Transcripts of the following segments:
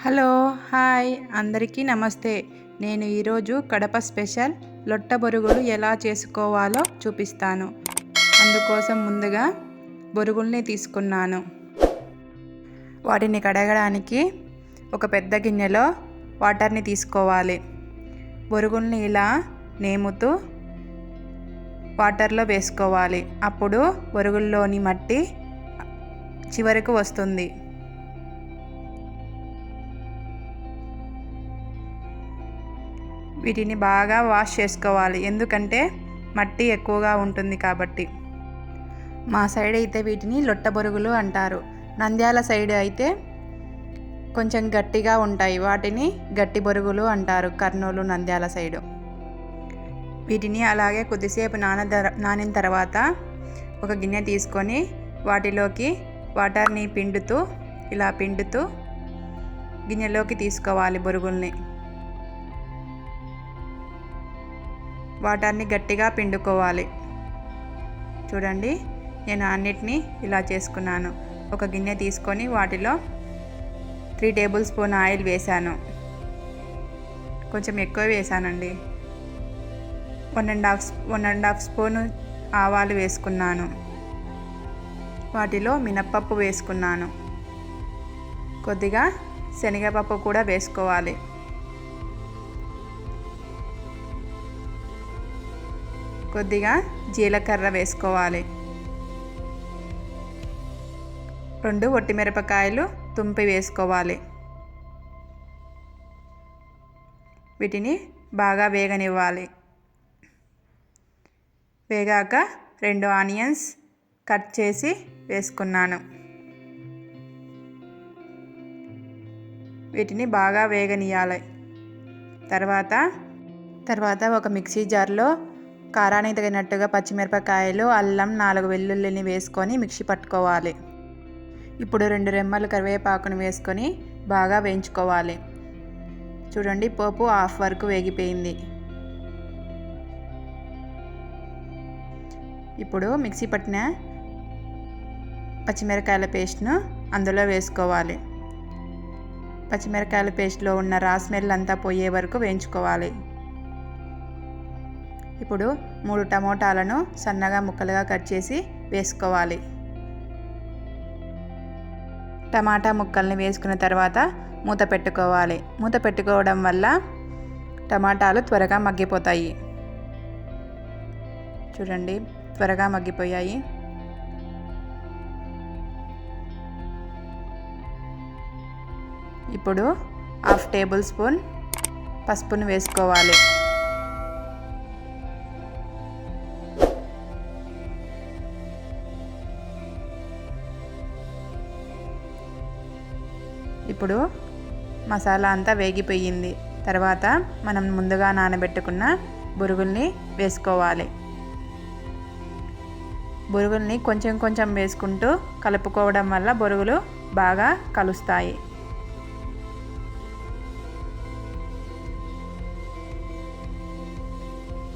Hello hi. అందరికీ నమస్తే. నేను ఈరోజు కడప స్పెషల్ లొట్ట బొరుగులు ఎలా చేసుకోవాలో చూపిస్తాను. అందుకోసం ముందుగా బొరుగుల్ని తీసుకున్నాను. వాటిని కడగడానికి ఒక పెద్ద గిన్నెలో వాటర్ని తీసుకోవాలి. బొరుగుల్ని ఇలా నేముతూ వాటర్లో వేసుకోవాలి. అప్పుడు బొరుగుల్లోని మట్టి చివరకు వస్తుంది. వీటిని బాగా వాష్ చేసుకోవాలి. ఎందుకంటే మట్టి ఎక్కువగా ఉంటుంది కాబట్టి. మా సైడ్ అయితే వీటిని లొట్ట బొరుగులు అంటారు. నంద్యాల సైడ్ అయితే కొంచెం గట్టిగా ఉంటాయి. వాటిని గట్టి బొరుగులు అంటారు. కర్నూలు నంద్యాల సైడు. వీటిని అలాగే కొద్దిసేపు నాన నానిన తర్వాత ఒక గిన్నె తీసుకొని వాటిలోకి వాటర్ని పిండుతూ ఇలా పిండుతూ గిన్నెలోకి తీసుకోవాలి బొరుగుల్ని. వాటర్ని గట్టిగా పిండుకోవాలి. చూడండి నేను అన్నిటినీ ఇలా చేసుకున్నాను. ఒక గిన్నె తీసుకొని వాటిలో త్రీ టేబుల్ స్పూన్ ఆయిల్ వేశాను. కొంచెం ఎక్కువ వేసానండి one and half one and half spoon ఆవాలు వేసుకున్నాను. వాటిలో మినప్పప్పు వేసుకున్నాను. కొద్దిగా శనగపప్పు కూడా వేసుకోవాలి. కొద్దిగా జీలకర్ర వేసుకోవాలి. రెండు ఒట్టిమిరపకాయలు తుంపి వేసుకోవాలి. వీటిని బాగా వేగనివ్వాలి. వేగాక రెండు ఆనియన్స్ కట్ చేసి వేసుకున్నాను. వీటిని బాగా వేగనియాలి తర్వాత తర్వాత ఒక మిక్సీ జార్లో కారానికి తగినట్టుగా పచ్చిమిరపకాయలు అల్లం నాలుగు వెల్లుల్లిని వేసుకొని మిక్సీ పట్టుకోవాలి. ఇప్పుడు రెండు రెమ్మలు కరివేపాకును వేసుకొని బాగా వేయించుకోవాలి. చూడండి పోపు హాఫ్ వరకు వేగిపోయింది. ఇప్పుడు మిక్సీ పట్టిన పచ్చిమిరకాయల పేస్ట్ను అందులో వేసుకోవాలి. పచ్చిమిరకాయల పేస్ట్లో ఉన్న రాస్మెల్ అంతా పోయే వరకు వేయించుకోవాలి. ఇప్పుడు మూడు టమోటాలను సన్నగా ముక్కలుగా కట్ చేసి వేసుకోవాలి. టమాటా ముక్కల్ని వేసుకున్న తర్వాత మూత పెట్టుకోవాలి. మూత పెట్టుకోవడం వల్ల టమాటాలు త్వరగా మగ్గిపోతాయి. చూడండి త్వరగా మగ్గిపోయాయి. ఇప్పుడు హాఫ్ టేబుల్ స్పూన్ పసుపును వేసుకోవాలి. ఇప్పుడు మసాలా అంతా వేగిపోయింది. తర్వాత మనం ముందుగా నానబెట్టుకున్న బురుగుల్ని వేసుకోవాలి. బురుగుల్ని కొంచెం కొంచెం వేసుకుంటూ కలుపుకోవడం వల్ల బొరుగులు బాగా కలుస్తాయి.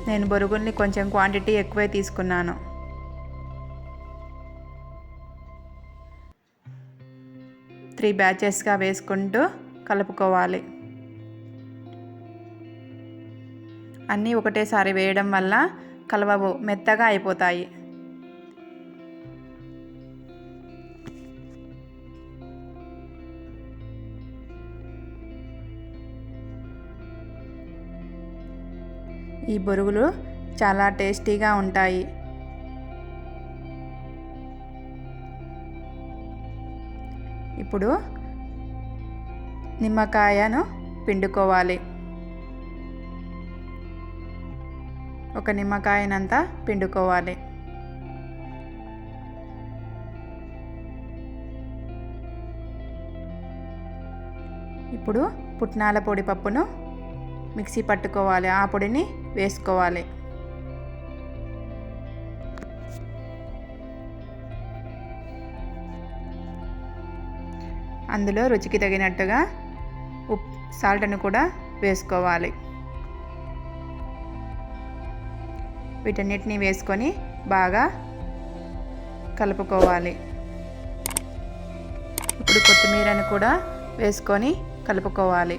నేను బొరుగుల్ని కొంచెం క్వాంటిటీ ఎక్కువే తీసుకున్నాను. త్రీ బ్యాచెస్గా వేసుకుంటూ కలుపుకోవాలి. అన్నీ ఒకటేసారి వేయడం వల్ల కలవవు మెత్తగా అయిపోతాయి. ఈ బొరుగులు చాలా టేస్టీగా ఉంటాయి. ఇప్పుడు నిమ్మకాయను పిండుకోవాలి. ఒక నిమ్మకాయనంతా పిండుకోవాలి. ఇప్పుడు పుట్నాల పొడి పప్పును మిక్సీ పట్టుకోవాలి. ఆ పొడిని వేసుకోవాలి. అందులో రుచికి తగినట్టుగా ఉప్ సాల్ట్ని కూడా వేసుకోవాలి. వీటన్నిటిని వేసుకొని బాగా కలుపుకోవాలి. ఇప్పుడు కొత్తిమీరని కూడా వేసుకొని కలుపుకోవాలి.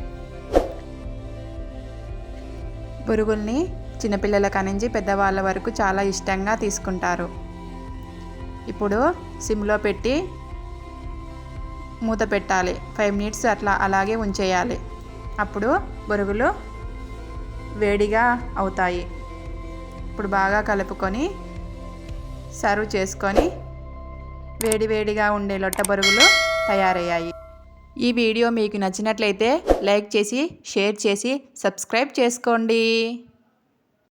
పురుగుల్ని చిన్నపిల్లల కానించి పెద్దవాళ్ళ వరకు చాలా ఇష్టంగా తీసుకుంటారు. ఇప్పుడు సిమ్లో పెట్టి మూత పెట్టాలి. ఫైవ్ మినిట్స్ అట్లా అలాగే ఉంచేయాలి. అప్పుడు బొరుగులు వేడిగా అవుతాయి. ఇప్పుడు బాగా కలుపుకొని సర్వ్ చేసుకొని వేడి వేడిగా ఉండే లొట్ట బొరుగులు తయారయ్యాయి. ఈ వీడియో మీకు నచ్చినట్లయితే లైక్ చేసి షేర్ చేసి సబ్స్క్రైబ్ చేసుకోండి.